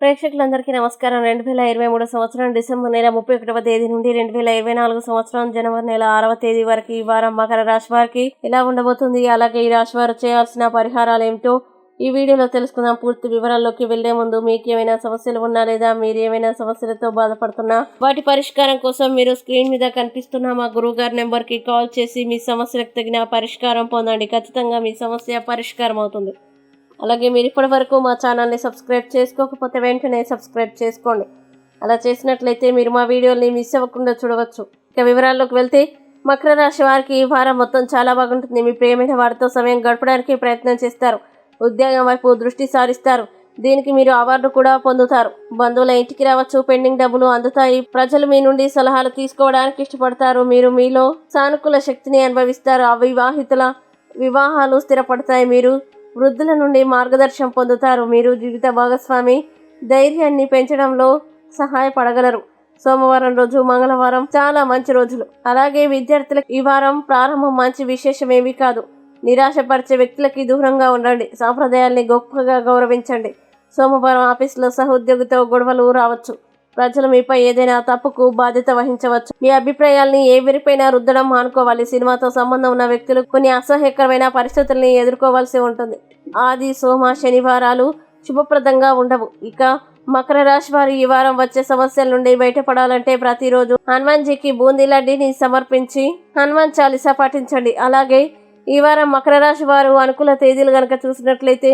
ప్రేక్షకులందరికీ నమస్కారం. రెండు వేల ఇరవై మూడు సంవత్సరం డిసెంబర్ నెల ముప్పై ఒకటవ తేదీ నుండి రెండు వేల ఇరవై నాలుగు సంవత్సరం జనవరి నెల ఆరవ తేదీ వరకు ఈ వారం మకర రాశి వారికి ఎలా ఉండబోతుంది? అలాగే ఈ రాశి వారు చేయాల్సిన పరిహారాలు ఏమిటో ఈ వీడియోలో తెలుసుకుందాం. పూర్తి వివరాల్లోకి వెళ్ళే ముందు మీకు ఏమైనా సమస్యలు ఉన్నా లేదా మీరు ఏమైనా సమస్యలతో బాధపడుతున్నా వాటి పరిష్కారం కోసం మీరు స్క్రీన్ మీద కనిపిస్తున్న మా గురువు గారి నెంబర్కి కాల్ చేసి మీ సమస్యలకు తగిన పరిష్కారం పొందండి. ఖచ్చితంగా మీ సమస్య పరిష్కారం అవుతుంది అలాగే మీరు ఇప్పటి వరకు మా ఛానల్ని సబ్స్క్రైబ్ చేసుకోకపోతే వెంటనే సబ్స్క్రైబ్ చేసుకోండి. అలా చేసినట్లయితే మీరు మా వీడియోని మిస్ అవ్వకుండా చూడవచ్చు. ఇక వివరాల్లోకి వెళ్తే మకర రాశి వారికి ఈ వారం మొత్తం చాలా బాగుంటుంది. మీ ప్రేమైన వారితో సమయం గడపడానికి ప్రయత్నం చేస్తారు. ఉద్యోగం వైపు దృష్టి సారిస్తారు. దీనికి మీరు అవార్డు కూడా పొందుతారు. బంధువుల ఇంటికి రావచ్చు పెండింగ్ డబ్బులు అందుతాయి. ప్రజలు మీ నుండి సలహాలు తీసుకోవడానికి ఇష్టపడతారు. మీరు మీలో సానుకూల శక్తిని అనుభవిస్తారు. అవివాహితుల వివాహాలు స్థిరపడతాయి. మీరు వృద్ధుల నుండి మార్గదర్శనం పొందుతారు. మీరు జీవిత భాగస్వామి ధైర్యాన్ని పెంచడంలో సహాయపడగలరు. సోమవారం రోజు మంగళవారం చాలా మంచి రోజులు. అలాగే విద్యార్థులకు ఈ వారం ప్రారంభం మంచి విశేషమేమీ కాదు. నిరాశపరిచే వ్యక్తులకి దూరంగా ఉండండి. సాంప్రదాయాల్ని గొప్పగా గౌరవించండి. సోమవారం ఆఫీసులో సహోద్యోగితో గొడవలు రావచ్చు. ప్రజలు మీపై ఏదైనా తప్పుకు బాధ్యత వహించవచ్చు. మీ అభిప్రాయాల్ని ఏ విరిపైనా రుద్దడం మానుకోవాలి. సినిమాతో సంబంధం ఉన్న వ్యక్తులు కొన్ని అసహ్యకరమైన పరిస్థితుల్ని ఎదుర్కోవాల్సి ఉంటుంది. ఆది సోమ శనివారాలు శుభప్రదంగా ఉండవు. ఇక మకర రాశి వారు ఈ వారం వచ్చే సమస్యల నుండి బయటపడాలంటే ప్రతిరోజు హనుమాన్జీకి బూందీ లడ్డీని సమర్పించి హనుమాన్ చాలీసా పాటించండి. అలాగే ఈ వారం మకర రాశి వారు అనుకూల తేదీలు కనుక చూసినట్లయితే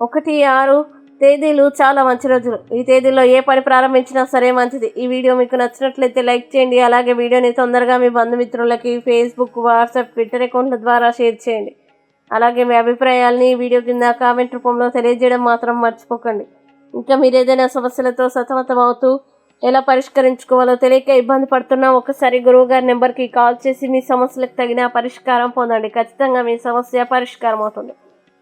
ఒకటి ఆరు తేదీలు చాలా మంచి రోజులు. ఈ తేదీలో ఏ పని ప్రారంభించినా సరే మంచిది. ఈ వీడియో మీకు నచ్చినట్లయితే లైక్ చేయండి. అలాగే వీడియోని తొందరగా మీ బంధుమిత్రులకి ఫేస్బుక్ వాట్సాప్ ట్విట్టర్ అకౌంట్ల ద్వారా షేర్ చేయండి. అలాగే మీ అభిప్రాయాల్ని వీడియో కింద కామెంట్ రూపంలో తెలియజేయడం మాత్రం మర్చిపోకండి. ఇంకా మీరు ఏదైనా సమస్యలతో సతమతం అవుతూ ఎలా పరిష్కరించుకోవాలో తెలియక ఇబ్బంది పడుతున్నా ఒకసారి గురువు గారి నెంబర్కి కాల్ చేసి మీ సమస్యలకు తగిన పరిష్కారం పొందండి. ఖచ్చితంగా మీ సమస్య పరిష్కారం అవుతుంది